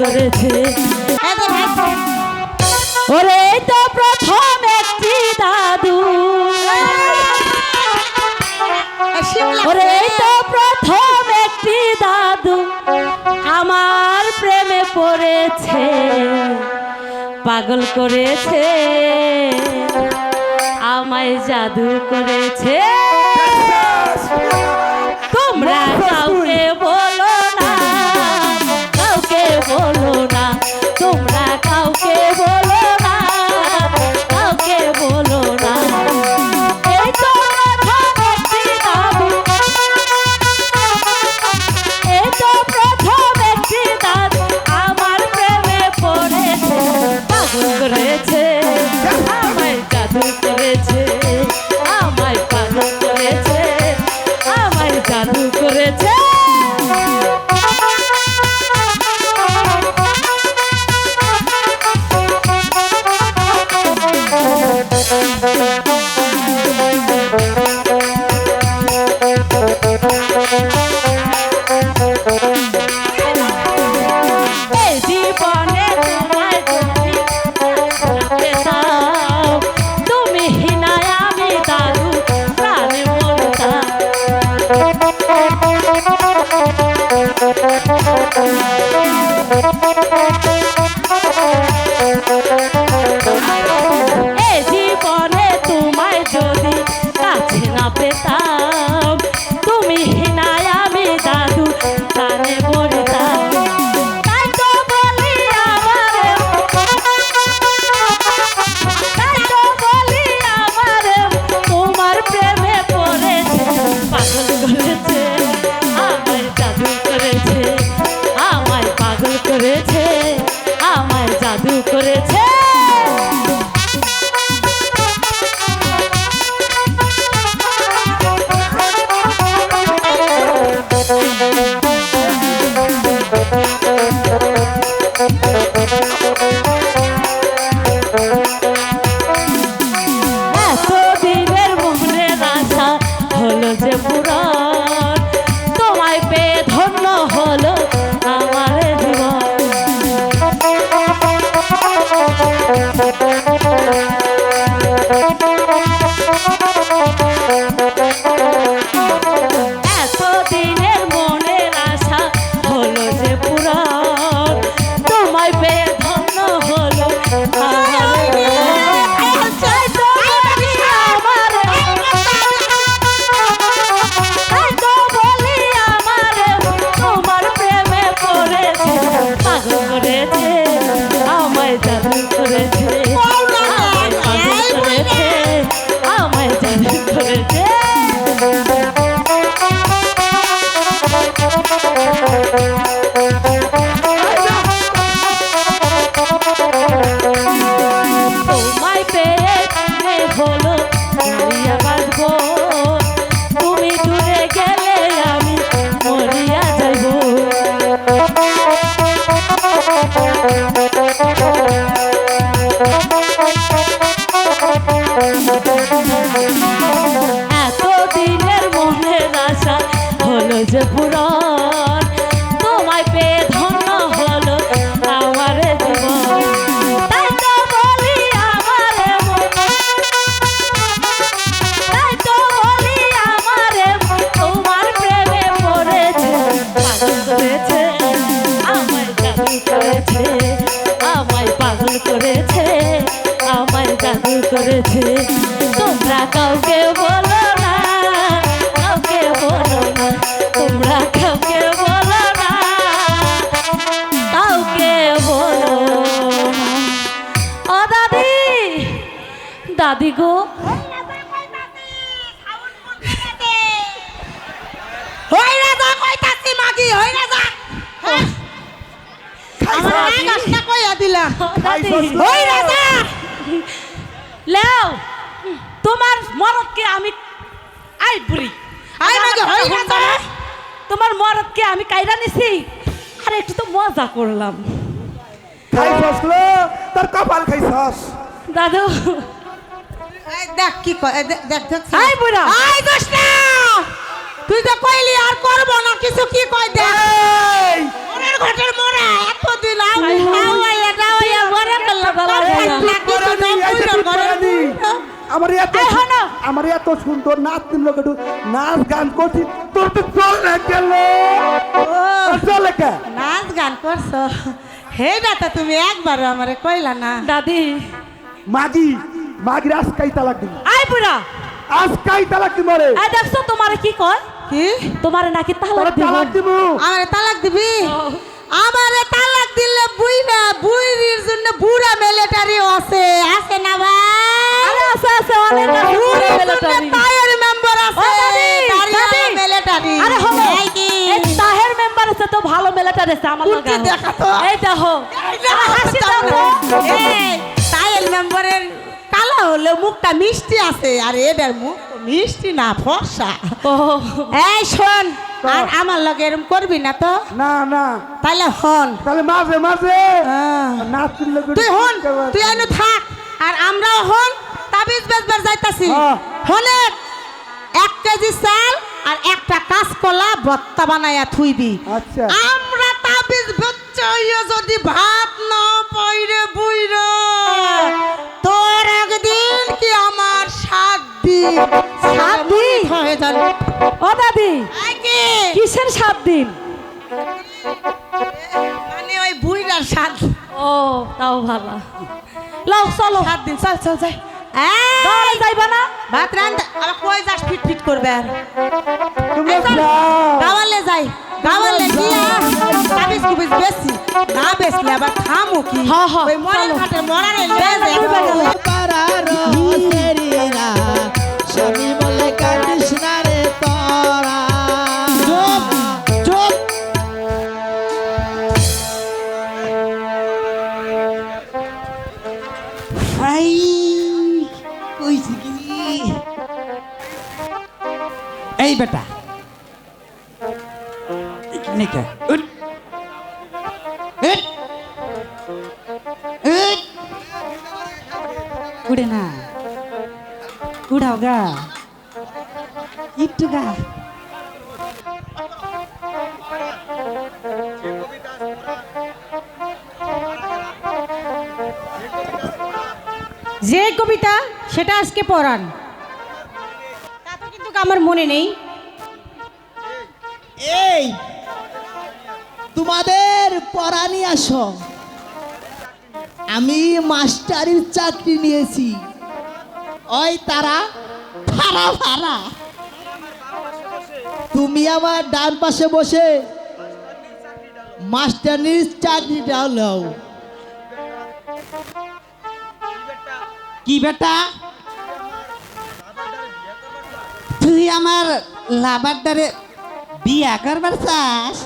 করেছে। ওরে তো প্রথম একটি দাদু। ওরে তো প্রথম একটি দাদু আমার প্রেমে পড়েছে, পাগল করেছে, আমায় জাদু করেছে। করেছে আমায় জাদু করেছে আমায় পাগল করেছে আমায় জাদু করেছে। এই করেছে আমায় জাদু করেছে। তোমরা কাউকে বলো না, কাউকে বলো না, তোমরা কাউকে বলো না, কাউকে বলো ও দাদি দাদি গো। হই রাজা কইতাছি মাগি হই রাজা আমার কইয়া দিলাম। হই রাজা! লেও তোমার মরদকে আমি আই বুড়ি। আই মাগি হই রাজা! তোমার মরদকে আমি কাইরা নিছি? আরে একটু তো মজা করলাম। তোর কপাল খাইছস। দাদু। দেখ কি কয় দেখ দেখ দেখ। আই বুড়া। আই দোস্ত তুই তো কইলি আর করব না ঘটের মোরা এত দিলাম হাওয়াইয়া আমার এত আমার এত সুন্দর নাচ দিল একটু নাচ গান করছি তোর তো চলে গেল। চলে কে? নাচ গান করছ? হে দাদা তুমি একবার আমারে কইলা না। দাদি। মাগি মাগির কাই তালাক দিল। আই পুরা আজকাই তালাক দিমরে আই দেখছ তোমারে কি কয়? কি? তোমারে নাকি তালাক দিব। তালাক দিব। আমারে তালাক দিবি? আমারে তালাক দিলে বুইরা বুইরির জন্য বুড়া মিলিটারিও আছে। আছে না ভাই? আরে আছে আছে অনেক military। তায়ের মেম্বার আছে। দাদি। মিলিটারি। আরে হলো এই কি? এই তাহের মেম্বার আছে তো ভালো মিলিটারি আছে আমার লগে। দেখা তো? এই দেখো। হাসি দাও তো। এই। তায়ের মেম্বারের কালো হলে মুখটা মিষ্টি আছে। আর এদের মুখ মিষ্টি না ফর্সা ও। এই শোন আর আমার লগে এরম করবি না তো? না না। তাহলে হন তাহলে মাঝে মাঝে। হ্যাঁ। তুই হন তুই এনে থাক। আর আমরাও হন তাবিজ বেচবার যাইতাছি। হ্যাঁ। হলে এক কেজি চাল আর একটা কাঁচকলা ভত্তা বানাইয়া থুইবি। আচ্ছা। আমরা তাবিজ হইয়া যদি ভাত ওই বুইরার সাত। ও তাও ভালো। লও চলো। সাত দিন চল চল যাই। যাইবা না? ভাত রান্ধ আবার কই যাস ফিট ফিট করবে আর। গাওয়ালে যাই। গাওয়ালে গিয়া তাবিজ কুবিজ বেশি। না বেশলে আবার খামু কি? হ, হ, ওই মরার ঘাটে মরারে লয়ে যায় পারার সেরিরা স্বামী বলে হাই কইছি কি এই বেটা। এখানে কে উঠ। উঠ। উঠ। উড়ে না। উড়াও গা। একটু গা। যে কবিতা সেটা আজকে পড়ান। তা তো কিন্তু আমার মনে নেই। এই, তোমাদের পড়ানি আসো। আমি মাস্টারির চাকরি নিয়েছি। ওই তারা, ভাড়া ভাড়া। তুমি আমার ডান পাশে বসে মাস্টারির চাকরিটা লও। কি বেটা? তুই আমার লাভার দ্বারে বিয়া করবার চাস?